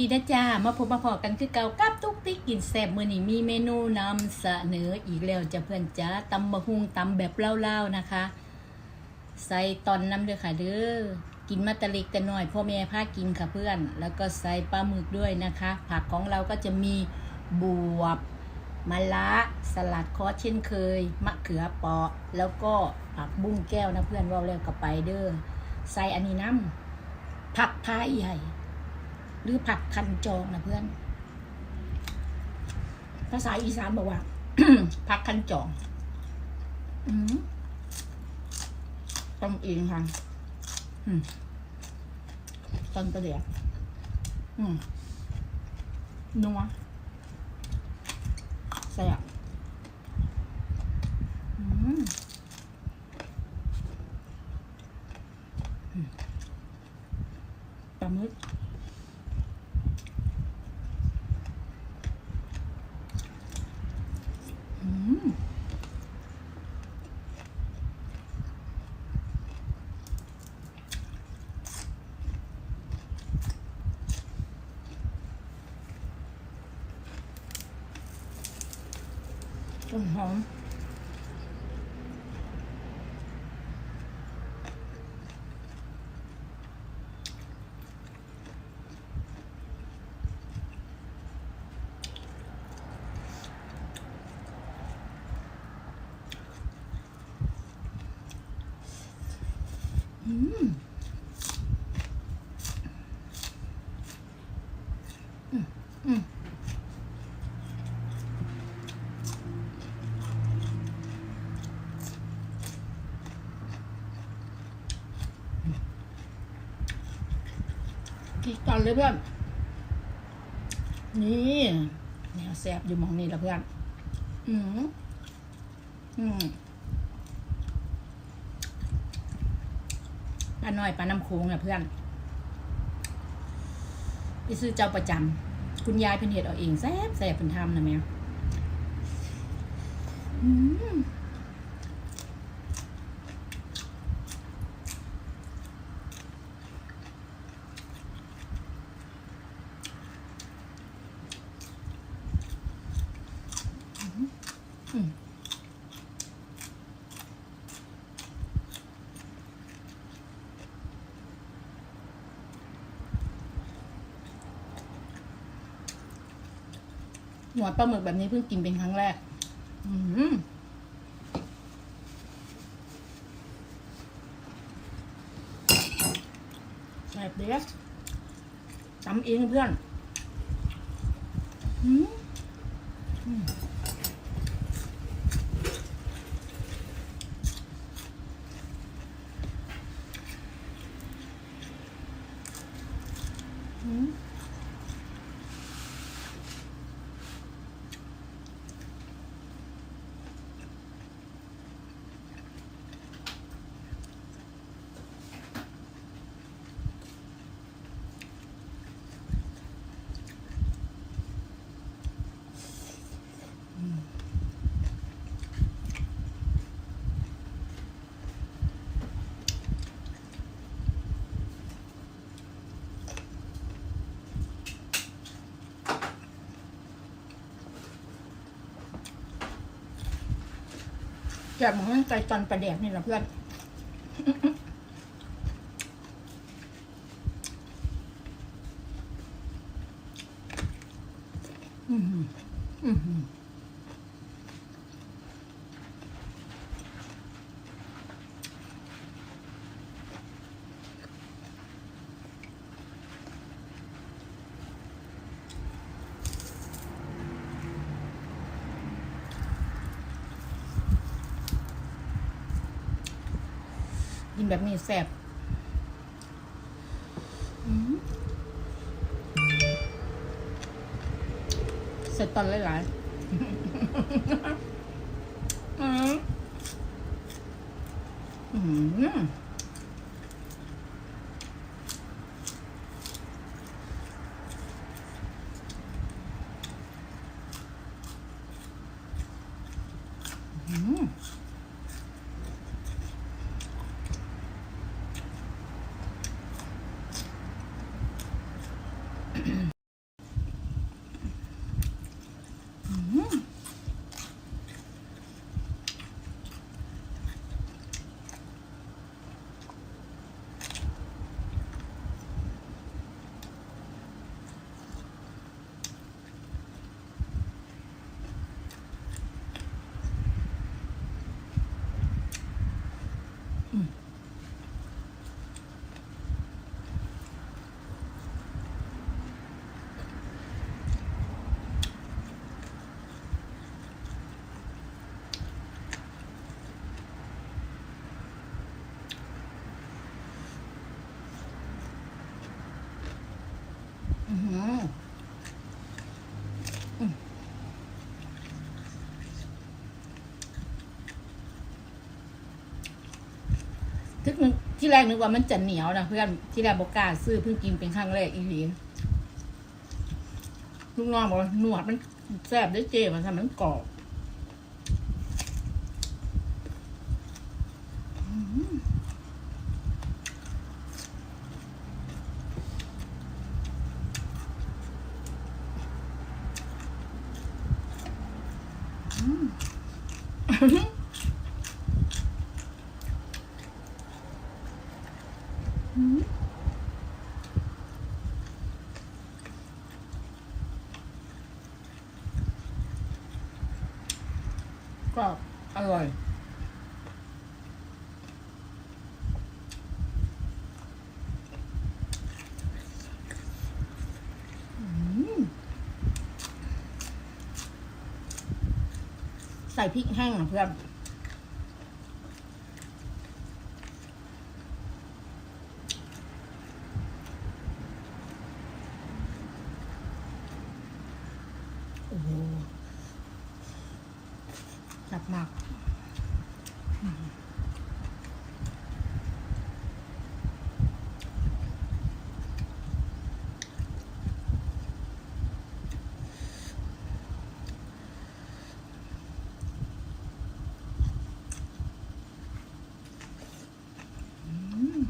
ดีนะจ้า มาพบมาพอกันคือเก่ากับตุ๊กติ๊กกินแซ่บมื้อนี้มีเมนูนำเสนออีกแล้วจะเพื่อนจ้าตำบะฮุงตำแบบเล่าๆนะคะ ใส่ตอนน้ำเด้อค่ะเด้อกินมาตะล็กแต่น้อยพ่อแม่พากินค่ะเพื่อน แล้วก็ใส่ปลาหมึกด้วยนะคะ ผักของเราก็จะมีบวบมะละสลัดคอสเช่นเคย มะเขือเปาะ แล้วก็ผักบุ้งแก้วนะเพื่อนว่าแล้วกับไปเด้อใส่อันนี้น้ำผักพายใหญ่ หรือผักคันจองนะเพื่อน ภาษาอีสานบอกว่า ผักคันจองอต้มเองค่ะต้นกระเดียกอืมนัวแซ่บอืมอืมปลาหมึก อืม ต้นหอมอืมอืมอืมกินกัน เลยเพื่อน นี่แนวแซบอยู่มองนี่ละเพื่อน อืมอืมปลาหน้อยปลาน้ำโค้งอะเพื่อนไปซื้อเจ้าประจำคุณยายเพิ่นเฮ็ดเอาเองแซ่บแซ่บเพิ่นทำนะแม่อืมอืม หนวปลาหมึกแบบนี้เพิ่งกินเป็นครั้งแรก อืมแซ่บเด็ดตำเองเพื่อน อืมอืมอืม แกะหมูใจตอนประแดกนี่แหละเพื่อน อืมอืม กินแบบนี้แซ่บอืมเสร็จตอนหลายๆอืมอืมอืม อือหืออืม กที่แรกนึกว่ามันจะเหนียวนะเพื่อนที่แรกบอกกล้าซื้อเพิ่งกินเป็นครั้งแรกอีหลีลูกน้องบอกว่าหนวดมันแซ่บด้วยเจมันทำมันกรอบอืมอืม กรอบอร่อยอืมใส่พริกแห้งนะเพื่อน โอ้โหจับมากอืมอืม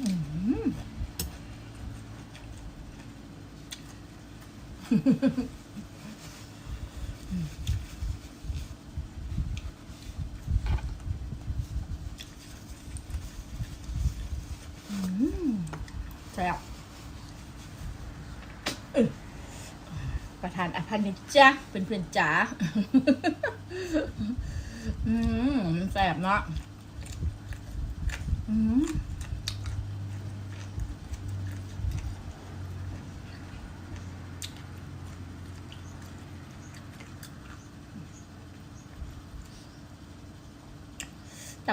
อืม อืม แซ่บเอ้ยประธานอภันธ์จ้ะเป็นเพื่อนจ๋าอืมแซ่บเนาะอืม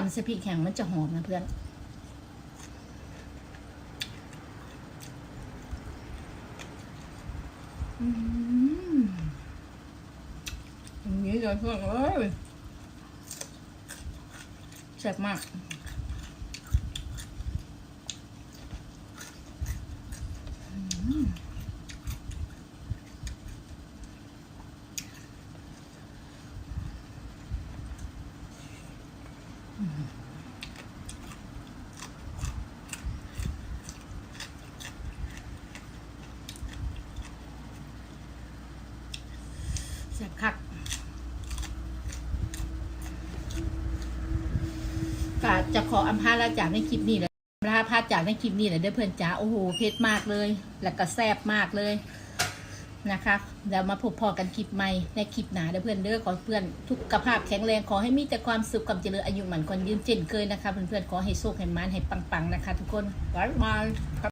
ตำสะพริกแข็งมันจะหอมนะเพื่อนอืมอย่างนี้เลยเพื่อนเอ้ยแซ่บมากอืม แซ่บคักก็จะขออำพาลาจากในคลิปนี้แหละพาพาจากในคลิปนี้แหละเด้อเพื่อนจ๋าโอ้โหเผ็ดมากเลย แล้วก็แซ่บมากเลย นะคะเดี๋ยวมาพบพอกันคลิปใหม่ในคลิปหนาเด้อเพื่อนเด้อขอเพื่อนทุกกภาพแข็งแรงขอให้มีแต่ความสุขกับเจริญอายุหมันคนยืนเจนเคยนะคะเพื่อนๆขอให้โชคให้มันให้ปังๆนะคะ ทุกคนบ๊ายบาย